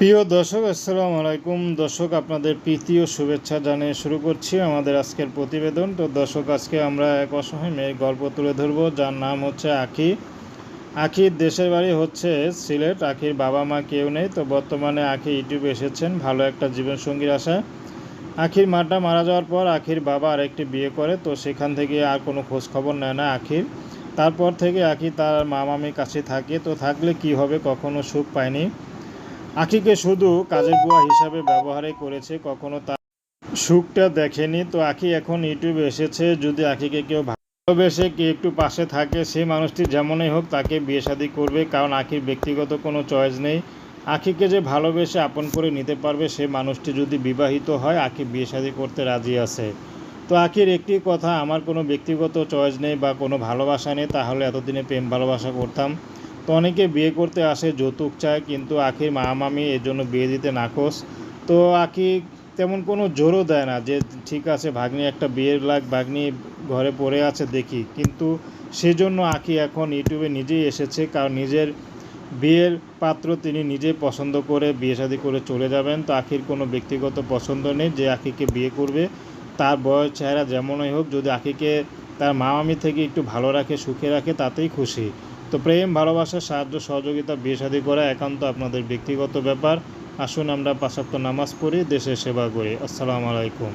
প্রিয় দর্শক, আসসালামু আলাইকুম। দর্শক, আপনাদের প্রীতি ও শুভেচ্ছা জানিয়ে শুরু করছি আমাদের আজকের প্রতিবেদন। তো দর্শক, আজকে আমরা এক অসহায় মেয়ের গল্প তুলে ধরবো, যার নাম হচ্ছে আখি। আখির দেশের বাড়ি হচ্ছে সিলেট। আখির বাবা মা কেউ নেই। তো বর্তমানে আখি ইউটিউবে এসেছেন। ভালো একটা জীবনসঙ্গীর আশায় আখির মাটা মারা যাওয়ার পর আখির বাবা আরেকটি বিয়ে করে। তো সেখান থেকে আর কোনো খোঁজ খবর নেয় না আখির। তারপর থেকে আখি তার মা মামির কাছে থাকে। তো থাকলে কি হবে, কখনো সুখ পায়নি। আখিকে শুধু কাজের বুয়া হিসাবে ব্যবহারই করেছে, কখনো তার সুখটা দেখেনি। তো আখি এখন ইউটিউবে এসেছে, যদি আখিকে কেউ ভালোবেসে কি একটু পাশে থাকে, সেই মানুষটি যেমনই হোক তাকে বিয়ে শাদী করবে, কারণ আখির ব্যক্তিগত কোনো চয়েস নেই। আখিকে যে ভালোবেসে আপন করে নিতে পারবে, সে মানুষটি যদি বিবাহিত হয় আখি বিয়ে শাদী করতে রাজি আছে। তো আখির একটি কথা, আমার কোনো ব্যক্তিগত চয়েস নেই বা কোনো ভালোবাসা নেই, তাহলে এতদিনে প্রেম ভালোবাসা করতাম। তো অনেকে বিয়ে করতে আসে, যৌতুক চায়, কিন্তু আখির মা মামি এর জন্য বিয়ে দিতে নাকচ তো আখি তেমন কোনো জোরও দেয় না যে, ঠিক আছে, ভাগ্নি একটা বিয়ের লাগ, ভাগ্নি ঘরে পড়ে আছে, দেখি। কিন্তু সেজন্য আখি এখন ইউটিউবে নিজেই এসেছে, কারণ নিজের বিয়ের পাত্র তিনি নিজেই পছন্দ করে বিয়ে শাদী করে চলে যাবেন। তো আখির কোনো ব্যক্তিগত পছন্দ নেই যে আখিকে বিয়ে করবে। তার বয়স, চেহারা যেমনই হোক, যদি আখিকে তার মা মামি থেকে একটু ভালো রাখে, সুখে রাখে, তাতেই খুশি। তো প্রেম, ভালোবাসা, সাহায্য, সহযোগিতা, বিয়ে করা একান্ত আপনাদের ব্যক্তিগত ব্যাপার। আসুন আমরা পাশাপ্ত নামাজ পড়ি, দেশের সেবা করি। আসসালামু আলাইকুম।